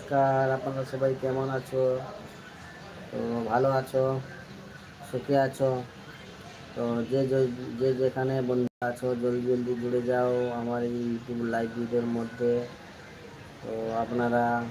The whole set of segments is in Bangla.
নমস্কার, আপনারা সবাই কেমন আছো? তো ভালো আছো? সুখে আছো? তো যে যে- যেখানে বন্ধু আছো, জলদি জলদি জুড়ে যাও আমার এই ইউটিউব লাইভ ভিডিওর মধ্যে। তো আপনারা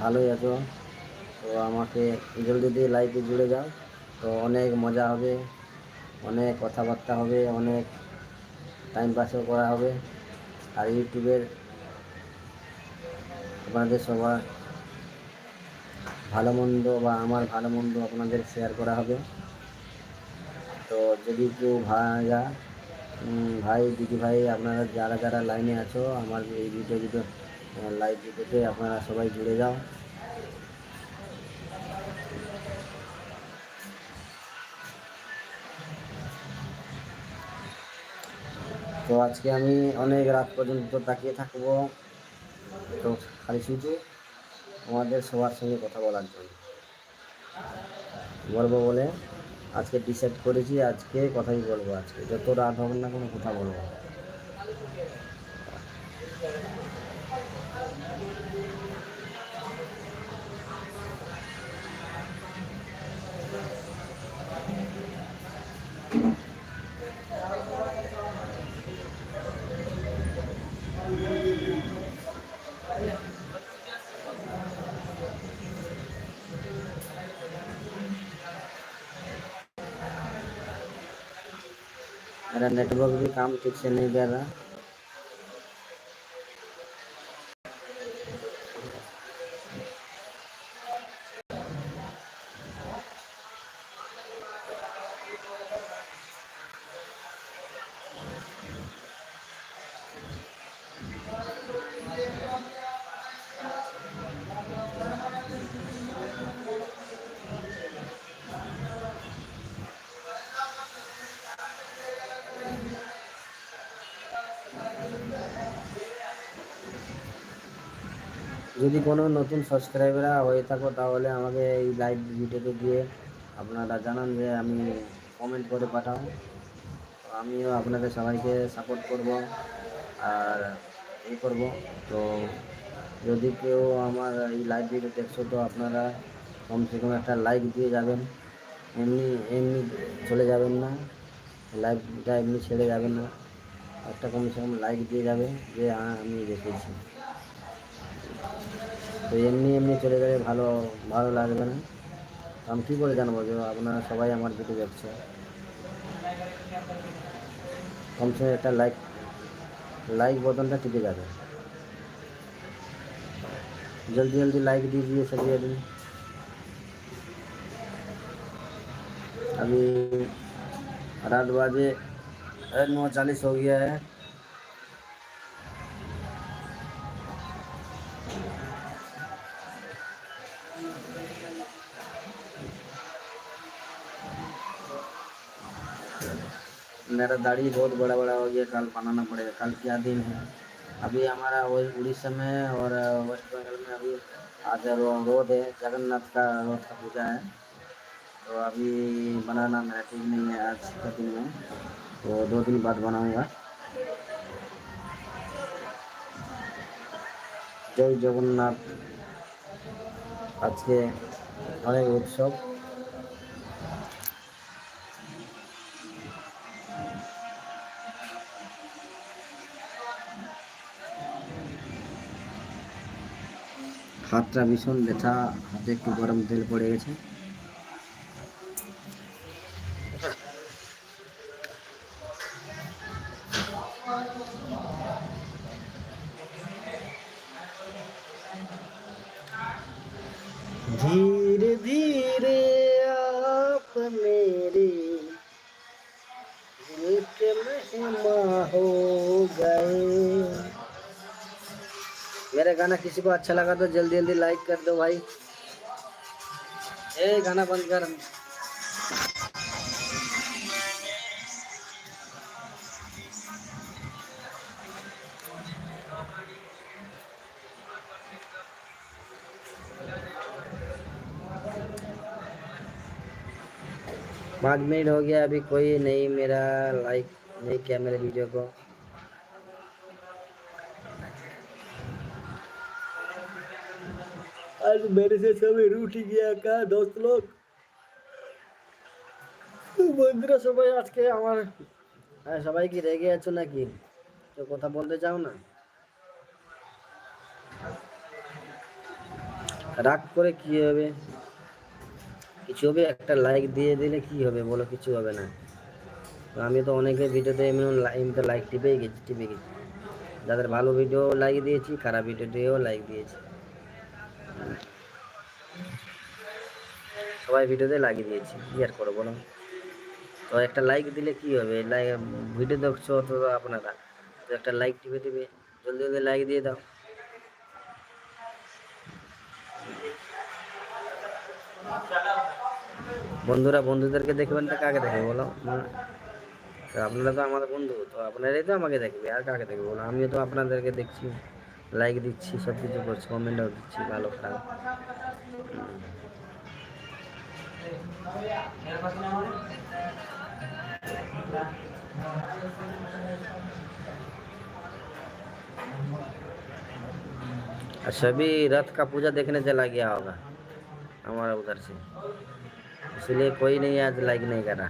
ভালোই আছো। তো আমাকে জলদি দিয়ে লাইভে জুড়ে যাও। তো অনেক মজা হবে, অনেক কথাবার্তা হবে, অনেক টাইম পাসও করা হবে। আর ইউটিউবের আপনাদের সবার ভালো মন্দ বা আমার ভালো মন্দ আপনাদের শেয়ার করা হবে। তো যদি কেউ ভাইরা ভাই, দিদি ভাই, আপনারা যারা যারা লাইনে আছো, আমার এই ভিডিও ভিডিও লাইভ ভিডিওতে আপনারা সবাই জুড়ে যাও। তো আজকে আমি অনেক রাত পর্যন্ত তাকিয়ে থাকব। তো খালি শুধু আমাদের সবার সঙ্গে কথা বলার জন্য। বলব বলে আজকে ডিসাইড করেছি, আজকে কথাই বলব আজকে। যত রাত হবে না কোনো কথা বলব मेरा नेटवर्क भी काम ठीक से नहीं कर रहा যদি কোনো নতুন সাবস্ক্রাইবার হয়ে থাকো, তাহলে আমাকে এই লাইভ ভিডিওতে দিয়ে আপনারা জানান যে আমি কমেন্ট করে পাঠাও। আমিও আপনাদের সবাইকে সাপোর্ট করব আর এই করব। তো যদি কেউ আমার এই লাইভ ভিডিও দেখছ, তো আপনারা কমসে কম একটা লাইক দিয়ে যাবেন। এমনি এমনি চলে যাবেন না। লাইভটা এমনি ছেড়ে যাবেন না। একটা কমসে কম লাইক দিয়ে যাবে যে হ্যাঁ আমি দেখেছি তো এমনি এমনি চলে গেলে ভালো ভালো লাগবে না তো আমি কী করে জানবো যে আপনারা সবাই আমার ভিডিও দেখছে কমসে একটা লাইক লাইক বটনটা টিপে যাবে जल्दी जल्दी लाइक दीजिए सभी आदमी अभी रात बजे नौ चालीस हो गया है। मेरा दाढ़ी बहुत बड़ा बड़ा हो गया, कल बनाना पड़ेगा, कल क्या दिन है? अभी हमारा उड़ीसा में और वेस्ट बंगाल में अभी आज रोड है, जगन्नाथ का रोड का पूजा है। तो अभी बनाना मेरा ठीक नहीं है आज का दिन में तो दो दिन बाद बनाऊंगा জয় জগন্নাথ আজকে অনেক উৎসব হাতটা ভীষণ ব্যথা হাতে একটু গরম তেল পড়ে গেছে गए। मेरे गाना किसी को अच्छा लगा तो जल्दी जल्दी लाइक कर दो भाई। ए, गाना बंद कर। पाँच मिनट हो गया, अभी कोई नहीं मेरा लाइक नहीं किया मेरे वीडियो को। आज मेरे से सभी रूठ गया का दोस्त लोग বন্ধুরা সবাই আজকে আমার হ্যাঁ, সবাই কি রেগে আছো নাকি তো কথা বলতে চাও না রাগ করে কি হবে কিছু হবে একটা লাইক দিয়ে দিলে কি হবে বলো কিছু হবে না তো আমি তো অনেকে ভিডিওতে এমনি এমনিতে লাইক টিপেই গেছি টিপে গেছি যাদের ভালো ভিডিও লাইক দিয়েছি খারাপ ভিডিওতেও লাইক দিয়েছি সবাই ভিডিওতে লাগিয়ে দিয়েছি, কি আর করো বলো তো একটা লাইক দিলে কি হবে? লাইক ভিডিও দেখছ তো আপনারা? তো একটা লাইক টিপে দিবে। জলদি জলদি লাইক দিয়ে দাও। বন্ধুরা, বন্ধুদেরকে দেখবেন তো কাকে দেখবে বলো? আপনারা তো আমার বন্ধু, তো আপনারাই তো আমাকে দেখবে, আর কাকে দেখবে বলো? আমিও তো আপনাদেরকে দেখছি। লাইক দিচ্ছি সব কিছু করছি কমেন্টও দিচ্ছি ভালো খারাপ হুম। और सभी रथ का पूजा देखने चला गया होगा हमारा उधर से इसलिए कोई नहीं आज लाइक नहीं कर रहा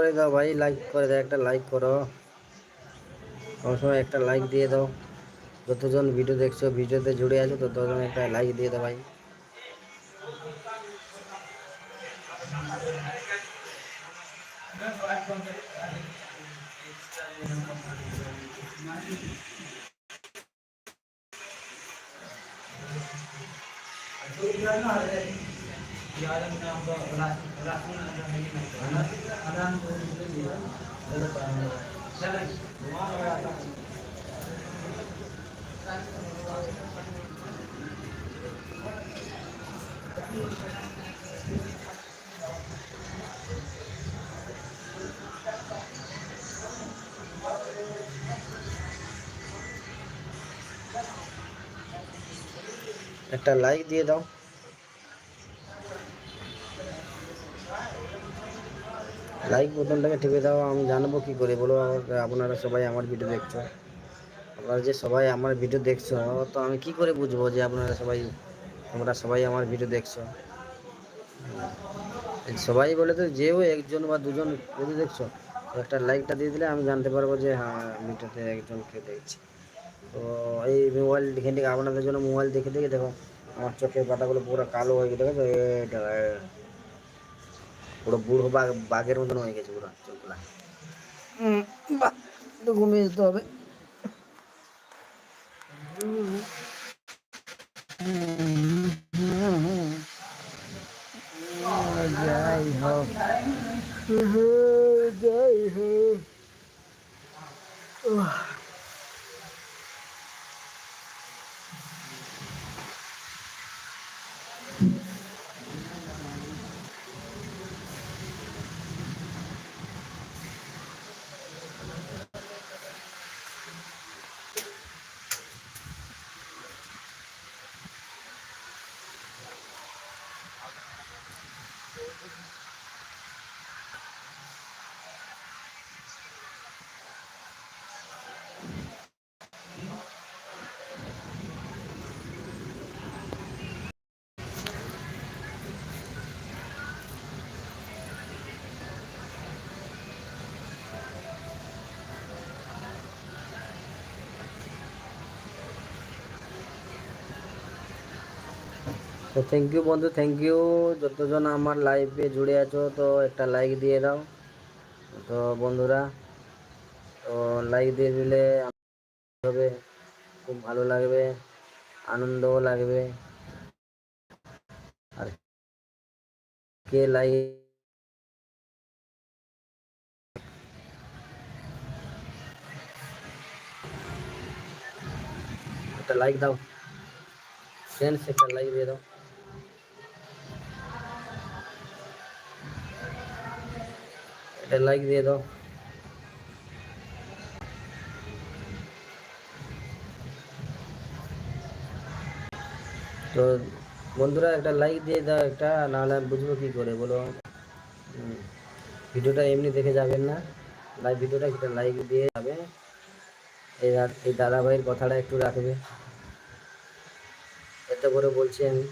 করে দাও ভাই লাইক করে দাও একটা লাইক করো। সবসময় একটা লাইক দিয়ে দাও। যতজন ভিডিও দেখছ ভিডিওতে জুড়ে আছো, ততজন একটা লাইক দিয়ে দাও ভাই। একটা লাইক দিয়ে দাও লাইক বোতামটাকে টিপে দাও, আমি জানব কি করে? বলো আপনারা সবাই আমার ভিডিও দেখছ। আপনারা যে সবাই আমার ভিডিও দেখছ, তো আমি কি করে বুঝব যে আপনারা সবাই, তোমরা সবাই আমার ভিডিও দেখছ? সবাই বলে তো যেও একজন বা দুজন যদি দেখছ, একটা লাইকটা দিয়ে দিলে আমি জানতে পারব যে হ্যাঁ ভিডিওতে একজনকে দেখছি। তো এই মোবাইল দেখে দেখে, আপনাদের জন্য মোবাইল দেখে দেখে দেখো, আমার চোখের পাতাগুলো পুরো কালো হয়ে গেছে, দেখেছ? এটা পুরো বুড়ো বাঘ বাঘের মতন হয়ে গেছে পুরো চোখগুলা একটু ঘুমিয়ে যেতে হবে যাই হোক যাই হোক তো থ্যাংক ইউ বন্ধু থ্যাংক ইউ যতজন আমার লাইভে জুড়ে আছো, তো একটা লাইক দিয়ে দাও। তো বন্ধুরা, তো লাইক দিয়ে দিলে হবে, খুব ভালো লাগবে, আনন্দও লাগবে। আর কে লাইক একটা লাইক দাও। ফ্রেন্ডস একটা লাইক দিয়ে দাও। একটা লাইক দিয়ে দাও তো বন্ধুরা, একটা লাইক দিয়ে দাও একটা, নাহলে আমি বুঝব কী করে, বলো। ভিডিওটা এমনি দেখে যাবেন না। লাইভ ভিডিওটা একটা লাইক দিয়ে যাবে। এই এই দাদাভাইয়ের কথাটা একটু রাখবে। এত করে বলছি আমি।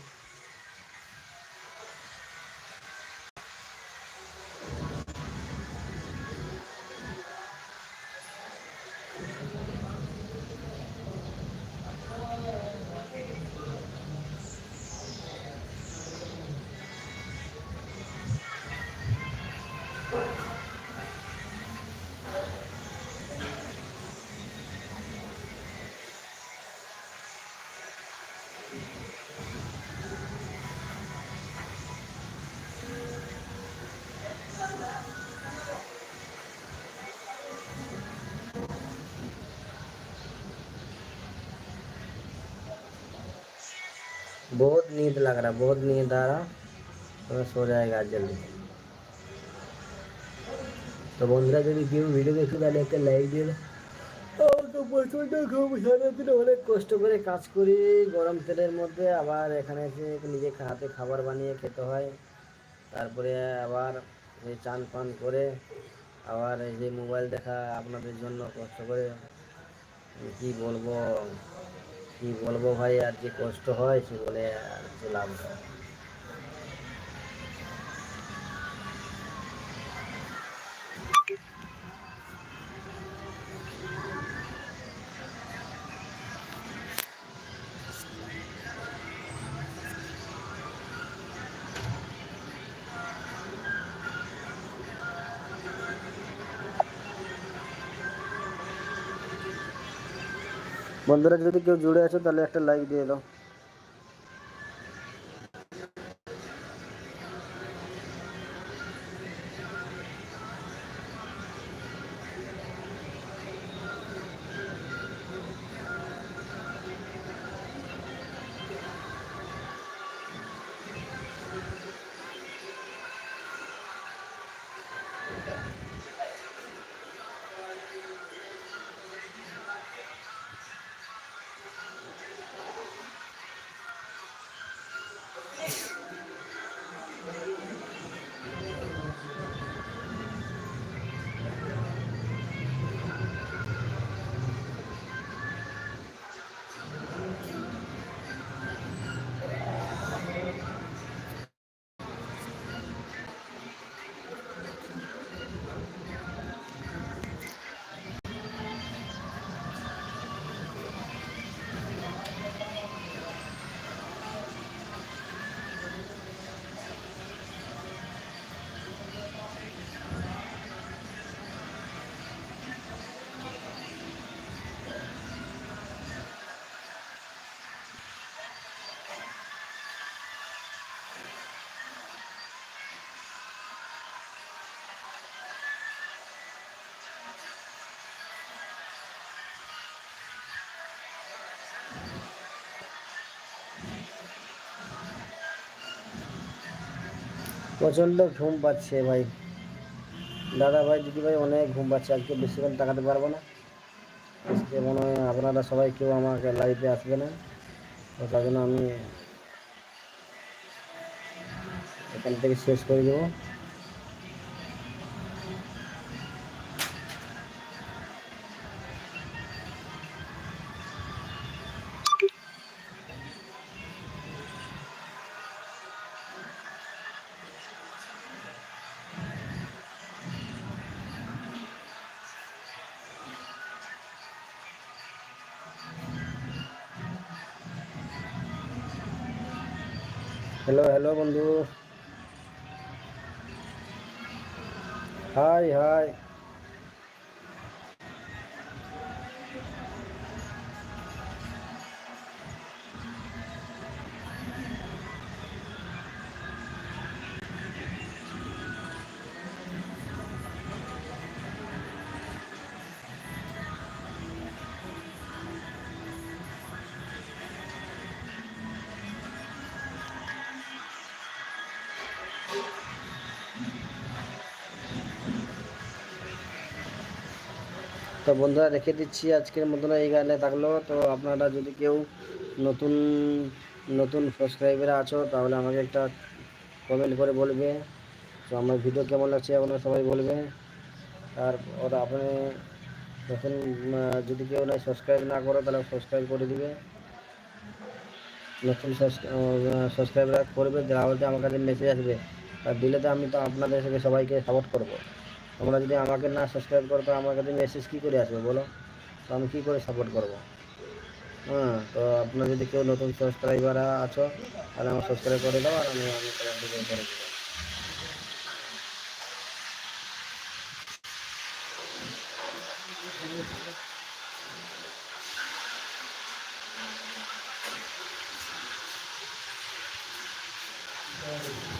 बहुत नींद लग रहा, बहुत नींद आ रहा। तो सो जाएगा जल्दी। तो बंधुरा जो वीडियो वीडियो देखिए लाइक दे প্রচণ্ড ঘুম সারাদিন অনেক কষ্ট করে কাজ করি। গরম তেলের মধ্যে আবার এখানে এসে নিজে হাতে খাবার বানিয়ে খেতে হয়। তারপরে আবার এই চান পান করে আবার এই যে মোবাইল দেখা আপনাদের জন্য কষ্ট করে। কি বলব কি বলব ভাই, আর যে কষ্ট হয় সে বলে আর কিছু লাভ নেই। বন্ধুরা যদি কেউ জুড়ে আছো তাহলে একটা লাইক দিয়ে দাও। প্রচণ্ড ঘুম পাচ্ছে ভাই। দাদা ভাই, দিদি ভাই অনেক ঘুম পাচ্ছে, আজকে বেশিক্ষণ তাকাতে পারব না। আজকে মনে হয় আপনারা সবাই কেউ আমাকে লাইফে আসবে না। তো তার জন্য আমি এখান থেকে শেষ করে দেবো। হ্যালো হ্যালো বন্ধু। হাই হাই তো বন্ধুরা রেখে দিচ্ছি আজকের মতন এই গানে থাকল। তো আপনারা যদি কেউ নতুন নতুন সাবস্ক্রাইবার আছো তাহলে আমাকে একটা কমেন্ট করে বলবে। তো আমার ভিডিও কেমন লাগছে আপনারা সবাই বলবে। আর তারপর আপনি আহ, যদি কেউ না সাবস্ক্রাইব না করো তাহলে সাবস্ক্রাইব করে দিবে। নতুন সাবস্ক্রাইবার করবে তাহলে আমার কাছে মেসেজ আসবে। আর দিলে তো আমি তো আপনাদের থেকে সবাইকে সাপোর্ট করব। তোমরা যদি আমাকে না সাবস্ক্রাইব করো তো আমার কাছে মেসেজ কী করে আসবে বলো? তো আমি কী করে সাপোর্ট করব? হ্যাঁ তো আপনার যদি কেউ নতুন সাবস্ক্রাইবার আছো, তাহলে আমার সাবস্ক্রাইব করে দাও, আর আমি আমি করে দেবো। তো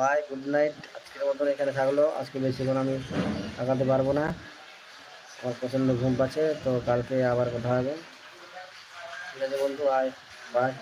বাই, গুড নাইট। আজকের মতন এখানে থাকল। আজকে বেশিক্ষণ আমি থাকাতে পারব না। আমার প্রচণ্ড ঘুম পাচ্ছে, তো কালকে আবার কথা হবে। ঠিক আছে বন্ধু, আয়। বাই।